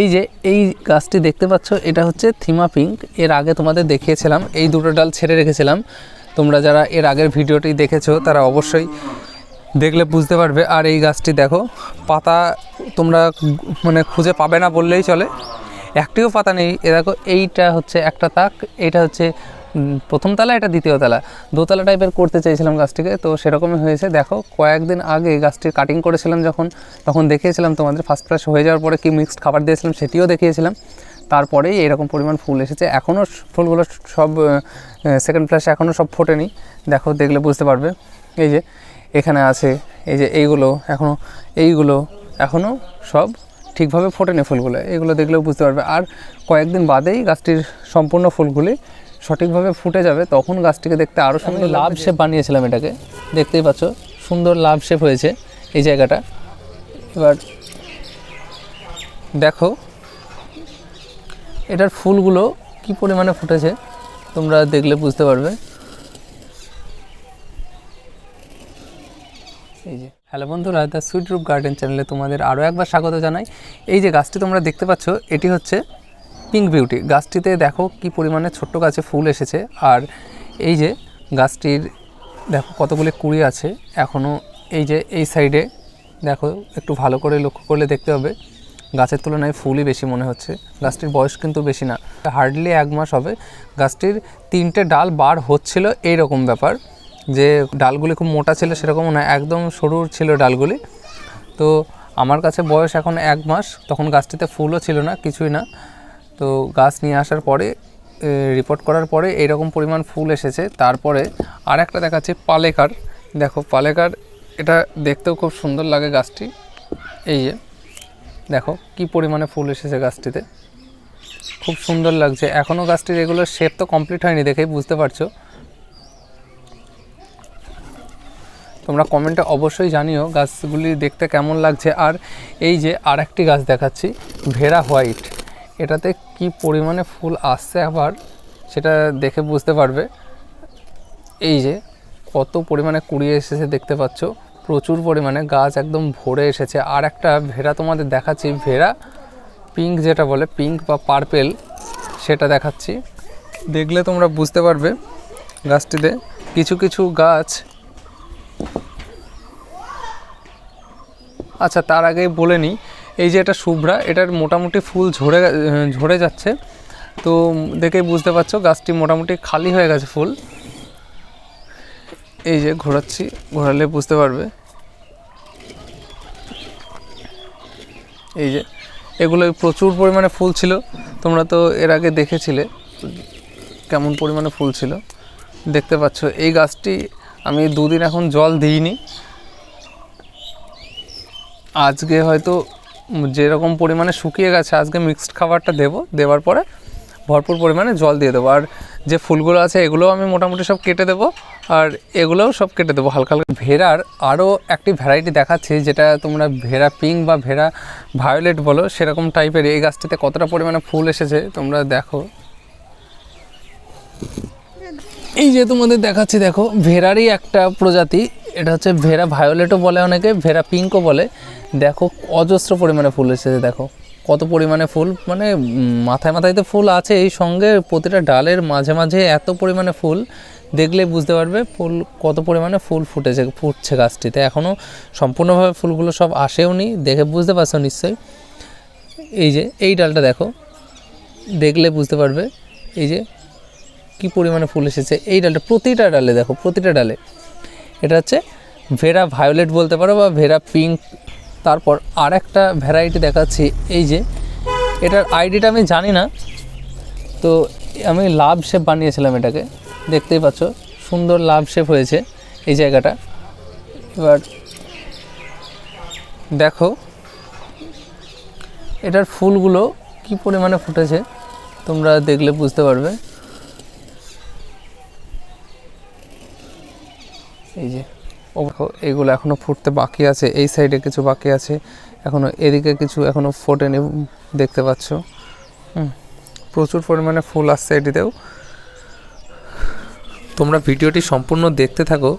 এই যে, এই গাছটি দেখতে পাচ্ছ, এটা হচ্ছে থিমা পিঙ্ক। এর আগে তোমাদের দেখিয়েছিলাম, এই দুটো ডাল ছেড়ে রেখেছিলাম। তোমরা যারা এর আগের ভিডিওটি দেখেছ, তারা অবশ্যই দেখলে বুঝতে পারবে। আর এই গাছটি দেখো, পাতা তোমরা মানে খুঁজে পাবে না বললেই চলে। একটিও পাতা নেই। এ দেখো, এইটা হচ্ছে একটা তাক, এটা হচ্ছে প্রথম তলা, এটা দ্বিতীয় তলা। দোতলা টাইপের করতে চাইছিলাম গাছটিকে, তো সেরকমই হয়েছে। দেখো, কয়েকদিন আগে গাছটির কাটিং করেছিলাম যখন, তখন দেখিয়েছিলাম তোমাদের ফার্স্ট ফ্লাশ হয়ে যাওয়ার পরে কি মিক্সড খাবার দিয়েছিলাম সেটিও দেখিয়েছিলাম। তারপরেই এরকম পরিমাণ ফুল এসেছে। এখনও ফুলগুলো সব সেকেন্ড ফ্ল্যাশে এখনও সব ফোটেনি। দেখো, দেখলে বুঝতে পারবে। এই যে, এখানে আছে, এই যে এইগুলো এখনও এইগুলো এখনও সব ঠিকভাবে ফোটেনি ফুলগুলো। এগুলো দেখলেও বুঝতে পারবে। আর কয়েকদিন বাদেই গাছটির সম্পূর্ণ ফুলগুলি সঠিকভাবে ফুটে যাবে তখন গাছটিকে দেখতে আরও সুন্দর লাভ শেপ বানিয়েছিলাম এটাকে দেখতেই পাচ্ছ সুন্দর লাভ শেপ হয়েছে এই জায়গাটা। এবার দেখো এটার ফুলগুলো কি পরিমাণে ফুটেছে তোমরা দেখলে বুঝতে পারবে। এই যে হ্যালো বন্ধুরা দ্য সুইট রুপ গার্ডেন চ্যানেলে তোমাদের আরও একবার স্বাগত জানাই। এই যে গাছটি তোমরা দেখতে পাচ্ছ এটি হচ্ছে পিঙ্ক বিউটি। গাছটিতে দেখো কি পরিমাণে ছোট্ট গাছে ফুল এসেছে। আর এই যে গাছটির দেখো কতগুলি কুড়ি আছে। এখনও এই যে এই সাইডে দেখো একটু ভালো করে লক্ষ্য করলে দেখতে হবে। গাছের তুলনায় ফুলই বেশি মনে হচ্ছে। গাছটির বয়স কিন্তু বেশি না। হার্ডলি এক মাস হবে। গাছটির তিনটে ডাল বার হচ্ছিল এই রকম ব্যাপার যে ডালগুলি খুব মোটা ছিল সেরকমও না, একদম সরু ছিল ডালগুলি। তো আমার কাছে বয়স এখন এক মাস, তখন গাছটিতে ফুলও ছিল না, কিছুই না। তো গাছ নিয়ে আসার পরে রিপোর্ট করার পরে এইরকম পরিমাণ ফুল এসেছে। তারপরে আর একটা দেখাচ্ছি, পালেকার। দেখো, পালেকার, এটা দেখতেও খুব সুন্দর লাগে গাছটি। এই যে, দেখো, কি পরিমাণে ফুল এসেছে গাছটিতে। খুব সুন্দর লাগছে। এখনও গাছটির এগুলোর শেপ তো কমপ্লিট হয়নি দেখেই বুঝতে পারছ। তোমরা কমেন্টে অবশ্যই জানিও গাছগুলি দেখতে কেমন লাগছে। আর এই যে আর একটি গাছ দেখাচ্ছি ভেরা হোয়াইট। এটাতে কি পরিমাণে ফুল আসছে আবার সেটা দেখে বুঝতে পারবে। এই যে কত পরিমাণে কুড়িয়ে এসেছে দেখতে পাচ্ছ। প্রচুর পরিমাণে গাছ একদম ভরে এসেছে। আর একটা ভেড়া তোমাদের দেখাচ্ছি, ভেড়া পিঙ্ক যেটা বলে, পিঙ্ক বা পার্পেল সেটা দেখাচ্ছি। দেখলে তোমরা বুঝতে পারবে গাছটিতে। কিছু কিছু গাছ আচ্ছা তার আগেই বলে নিই এই যে এটা শুভ্রা, এটার মোটামুটি ফুল ঝরে ঝরে যাচ্ছে। তো দেখেই বুঝতে পারছ, গাছটি মোটামুটি খালি হয়ে গেছে ফুল। এই যে ঘোরাচ্ছি, ঘোরালে বুঝতে পারবে। এই যে, এগুলো প্রচুর পরিমাণে ফুল ছিল, তোমরা তো এর আগে দেখেছিলে কেমন পরিমাণে ফুল ছিল। দেখতে পাচ্ছ, এই গাছটি আমি দুদিন এখন জল দিইনি। আজকে হয়তো যেরকম পরিমাণে শুকিয়ে গেছে, আজকে মিক্সড খাবারটা দেবো। দেওয়ার পরে ভরপুর পরিমাণে জল দিয়ে দেবো। আর যে ফুলগুলো আছে, এগুলোও আমি মোটামুটি সব কেটে দেবো। আর এগুলোও সব কেটে দেবো হালকা হালকা। ভেড়ার আরও একটি ভ্যারাইটি দেখাচ্ছি, যেটা তোমরা ভেড়া পিঙ্ক বা ভেড়া ভায়োলেট বলো, সেরকম টাইপের এই গাছটিতে কতটা পরিমাণে ফুল এসেছে, তোমরা দেখো। এই যে তোমাদের দেখাচ্ছি, দেখো ভেড়ারই একটা প্রজাতি। এটা হচ্ছে ভেরা ভায়োলেটও বলে অনেকে ভেরা পিঙ্কও বলে। দেখো অজস্র পরিমাণে ফুল এসেছে, দেখো। কত পরিমাণে ফুল মানে মাথায় মাথায় তো ফুল আছে, এই সঙ্গে প্রতিটা ডালের মাঝে মাঝে এত পরিমাণে ফুল, দেখলে বুঝতে পারবে ফুল কত পরিমাণে ফুল ফুটেছে, ফুটছে গাছটিতে। এখনও সম্পূর্ণভাবে ফুলগুলো সব আসেও নি, দেখে বুঝতে পারছ নিশ্চয়ই। এই যে, এই ডালটা দেখো, দেখলে বুঝতে পারবে, এই যে কি পরিমাণে ফুল এসেছে। এই ডালটা প্রতিটা ডালে দেখো, প্রতিটা ডালে। এটা হচ্ছে ভেরা ভায়োলেট বলতে পারো বা ভেরা পিঙ্ক তারপর আর একটা ভ্যারাইটি দেখাচ্ছি, এই যে এটার আইডিটা আমি জানি না। তো আমি লাভ শেপ বানিয়েছিলাম এটাকে, দেখতেই পাচ্ছ, সুন্দর লাভ শেপ হয়েছে এই জায়গাটা। এবার দেখো, এটার ফুলগুলো কি পরিমাণে ফুটেছে, তোমরা দেখলে বুঝতে পারবে। এই যে এগুলো এখনও ফুটতে বাকি আছে, এই সাইডে কিছু বাকি আছে, এখনও এদিকে কিছু এখনও ফোটেনি দেখতে পাচ্ছ? হুম, প্রচুর পরিমাণে ফুল আসছে এটিতেও। তোমরা ভিডিওটি সম্পূর্ণ দেখতে থাকো,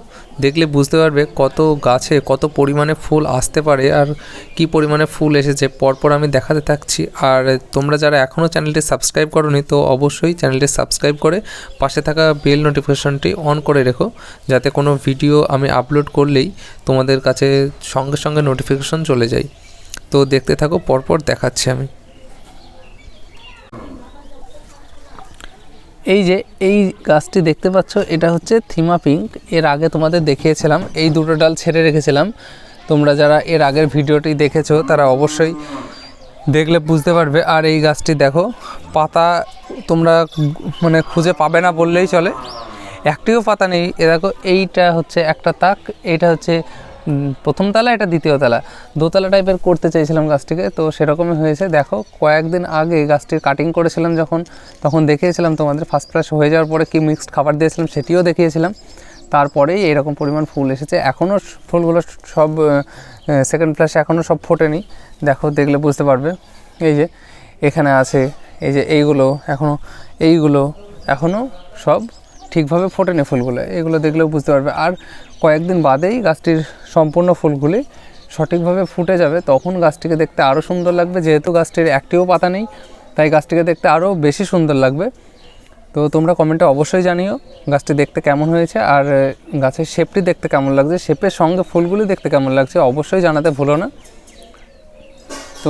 দেখলে বুঝতে পারবে কত গাছে কত পরিমাণে ফুল আসতে পারে আর কি পরিমাণে ফুল এসেছে। পরপর আমি দেখাতে থাকছি। আর তোমরা যারা এখনও চ্যানেলটি সাবস্ক্রাইব করোনি, তো অবশ্যই চ্যানেলটি সাবস্ক্রাইব করে পাশে থাকা বেল নোটিফিকেশনটি অন করে রেখো, যাতে কোনো ভিডিও আমি আপলোড করলেই তোমাদের কাছে সঙ্গে সঙ্গে নোটিফিকেশন চলে যায়। তো দেখতে থাকো, পরপর দেখাচ্ছি আমি। এই যে এই গাছটি দেখতে পাচ্ছ, এটা হচ্ছে থিমা পিঙ্ক। এর আগে তোমাদের দেখিয়েছিলাম, এই দুটো ডাল ছেড়ে রেখেছিলাম। তোমরা যারা এর আগের ভিডিওটি দেখেছ, তারা অবশ্যই দেখলে বুঝতে পারবে। আর এই গাছটি দেখো, পাতা তোমরা মানে খুঁজে পাবে না বললেই চলে। একটিও পাতা নেই। এ দেখো, এইটা হচ্ছে একটা তাক, এইটা হচ্ছে প্রথম তলা, এটা দ্বিতীয় তলা। দোতলা টাইপের করতে চাইছিলাম গাছটিকে, তো সেরকমই হয়েছে। দেখো, কয়েকদিন আগে গাছটির কাটিং করেছিলাম যখন, তখন দেখিয়েছিলাম তোমাদের ফার্স্ট ফ্লাশ হয়ে যাওয়ার পরে কি মিক্সড খাবার দিয়েছিলাম সেটিও দেখিয়েছিলাম। তারপরেই এরকম পরিমাণ ফুল এসেছে। এখনও ফুলগুলো সব সেকেন্ড ফ্ল্যাশে এখনও সব ফোটেনি। দেখো, দেখলে বুঝতে পারবে। এই যে, এখানে আছে, এই যে এইগুলো এখনও এইগুলো এখনও সব ঠিকভাবে ফোটেনি ফুলগুলো। এগুলো দেখলেও বুঝতে পারবে। আর কয়েকদিন বাদেই গাছটির সম্পূর্ণ ফুলগুলি সঠিকভাবে ফুটে যাবে, তখন গাছটিকে দেখতে আরও সুন্দর লাগবে। যেহেতু গাছটির একটিও পাতা নেই, তাই গাছটিকে দেখতে আরও বেশি সুন্দর লাগবে। তো তোমরা কমেন্টে অবশ্যই জানিও গাছটি দেখতে কেমন হয়েছে, আর গাছের শেপটি দেখতে কেমন লাগছে, শেপের সঙ্গে ফুলগুলি দেখতে কেমন লাগছে অবশ্যই জানাতে ভুলো না। তো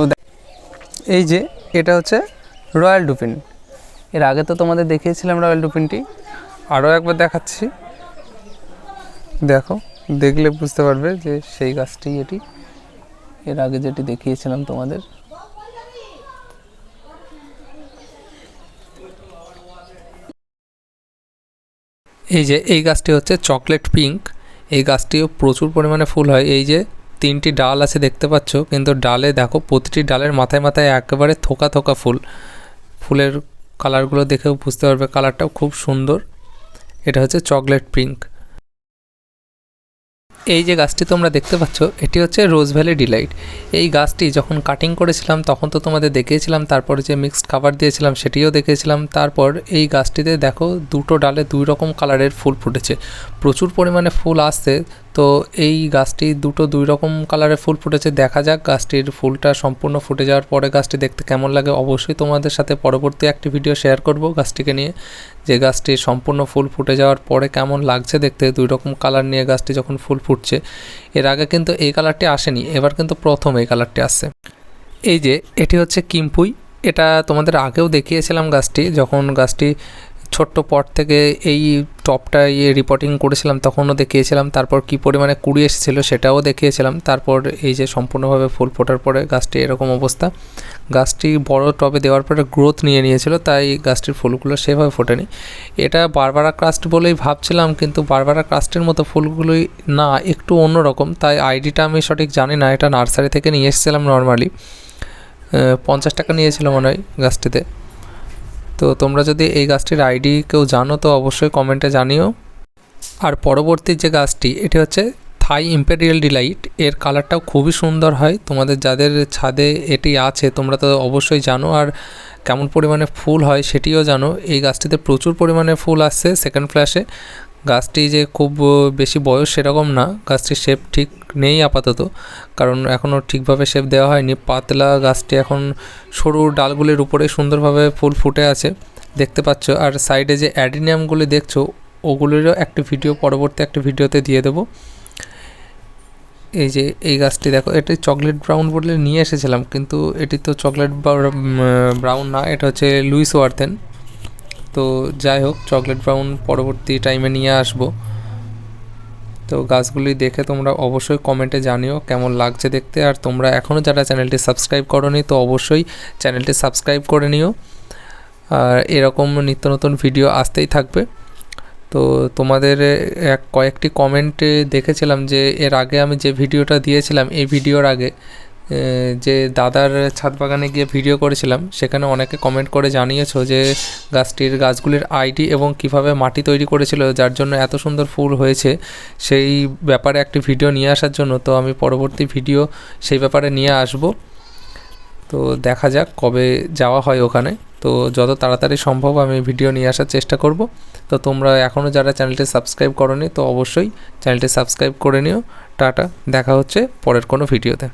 এই যে, এটা হচ্ছে রয়্যাল ডুপিন। এর আগে তো তোমাদের দেখিয়েছিলাম রয়্যাল ডুপিনটি। আরও একবার দেখাচ্ছি। দেখো। দেখলে বুঝতে পারবে যে সেই গাছটি এটি। এর আগে যেটি দেখিয়েছিলাম তোমাদের। এই যে, এই গাছটি হচ্ছে চকলেট পিঙ্ক। এই গাছটিও প্রচুর পরিমাণে ফুল হয়। এই যে, তিনটি ডাল আছে দেখতে পাচ্ছ, কিন্তু ডালে দেখো, প্রতিটি ডালের মাথায় মাথায় একেবারে থোকা থোকা ফুল। ফুলের কালারগুলো দেখেও বুঝতে পারবে কালারটাও খুব সুন্দর। এটা হচ্ছে চকলেট পিঙ্ক। এই যে গাছটি তোমরা দেখতে পাচ্ছ, এটি হচ্ছে রোজ ভ্যালি ডিলাইট। এই গাছটি যখন কাটিং করেছিলাম, তখন তো তোমাদের দেখিয়েছিলাম, তারপরে যে মিক্সড খাবার দিয়েছিলাম, সেটিও দেখেছিলাম তারপর এই গাছটিতে দেখো, দুটো ডালে দুই রকম কালারের ফুল ফুটেছে। প্রচুর পরিমাণে ফুল আসছে তো এই গাছটি দুটো দুই রকম কালারে ফুল ফুটেছে, দেখা যাক গাছটির ফুলটা সম্পূর্ণ ফুটে যাওয়ার পরে গাছটি দেখতে কেমন লাগে অবশ্যই তোমাদের সাথে পরবর্তী একটি ভিডিও শেয়ার করব গাছটিকে নিয়ে। যে গাছটি সম্পূর্ণ ফুল ফুটে যাওয়ার পরে কেমন লাগছে দেখতে, দুই রকম কালার নিয়ে গাছটি যখন ফুল ফুটছে, এর আগে কিন্তু এই কালারটি আসেনি, এবার কিন্তু প্রথম এই কালারটি আসছে। এই যে, এটি হচ্ছে কিম্পুই, এটা তোমাদের আগেও দেখিয়েছিলাম গাছটি, যখন গাছটি ছোট্ট পট থেকে এই টপটা ইয়ে রিপোর্টিং করেছিলাম, তখনও দেখিয়েছিলাম। তারপর কি পরিমাণে কুড়ি এসেছিল সেটাও দেখিয়েছিলাম। তারপর এই যে সম্পূর্ণভাবে ফুল ফোটার পরে গাছটি এরকম অবস্থা। গাছটি বড় টবে দেওয়ার পরে গ্রোথ নিয়ে নিয়েছিল, তাই গাছটির ফুলগুলো সেভাবে ফোটেনি। এটা বারবারা ক্রাস্ট বলেই ভাবছিলাম, কিন্তু বারবারা ক্রাস্টের মতো ফুলগুলোই না, একটু অন্যরকম। তাই আইডিটা আমি সঠিক জানি না, এটা নার্সারি থেকে নিয়ে এসেছিলাম নর্মালি পঞ্চাশ টাকা নিয়েছিল মনে হয় গাছটিতে। তো তোমরা যদি এই গাছটির আইডি কেউ জানো, তো অবশ্যই কমেন্টে জানিও। আর পরবর্তী যে গাছটি, এটি হচ্ছে থাই ইম্পেরিয়াল ডিলাইট। এর কালারটাও খুবই সুন্দর হয়। তোমাদের যাদের ছাদে এটি আছে, তোমরা তো অবশ্যই জানো। আর কেমন পরিমাণে ফুল হয় সেটিও জানো। এই গাছটিতে প্রচুর পরিমাণে ফুল আসছে সেকেন্ড ফ্ল্যাশে গাছটি যে খুব বেশি বয়স সেরকম না, গাছটির শেপ ঠিক নেই আপাতত, কারণ এখনও ঠিকভাবে শেপ দেওয়া হয়নি। পাতলা গাছটি এখন সরু ডালগুলির উপরে সুন্দরভাবে ফুল ফুটে আছে, দেখতে পাচ্ছ। আর সাইডে যে অ্যাডিনিয়ামগুলি দেখছ, ওগুলিরও একটি ভিডিও পরবর্তী একটি ভিডিওতে দিয়ে দেবো। এই যে, এই গাছটি দেখো, এটি চকলেট ব্রাউন বলে নিয়ে এসেছিলাম, কিন্তু এটি তো চকলেট ব্রাউন না, এটা হচ্ছে লুইস ওয়ার্থেন। তো যাই হোক চকলেট ব্রাউন পরবর্তী টাইমে নিয়ে আসব। তো গাছগুলি দেখে তোমরা অবশ্যই কমেন্টে জানিও কেমন লাগছে দেখতে। আর তোমরা এখনও যারা চ্যানেলটি সাবস্ক্রাইব করনি, তো অবশ্যই চ্যানেলটি সাবস্ক্রাইব করে নিও। আর এরকম নিত্য নতুন ভিডিও আসতেই থাকবে। তো তোমাদের এক, কয়েকটি কমেন্টে দেখেছিলাম যে, এর আগে আমি যে ভিডিওটা দিয়েছিলাম, এই ভিডিওর আগে যে দাদার ছাদ বাগানে গিয়ে ভিডিও করেছিলাম, সেখানে অনেকে কমেন্ট করে জানিয়েছো যে গাছটির গাছগুলির আইডি এবং কীভাবে মাটি তৈরি করেছিল, যার জন্য এত সুন্দর ফুল হয়েছে। সেই ব্যাপারে একটি ভিডিও নিয়ে আসার জন্য, তো আমি পরবর্তী ভিডিও সেই ব্যাপারে নিয়ে আসব। তো দেখা যাক কবে যাওয়া হয় ওখানে। তো যত তাড়াতাড়ি সম্ভব আমি ভিডিও নিয়ে আসার চেষ্টা করব। তো তোমরা এখনও যারা চ্যানেলটি সাবস্ক্রাইব করনি, তো অবশ্যই চ্যানেলটি সাবস্ক্রাইব করে নিও। টাটা, দেখা হচ্ছে পরের কোনো ভিডিওতে।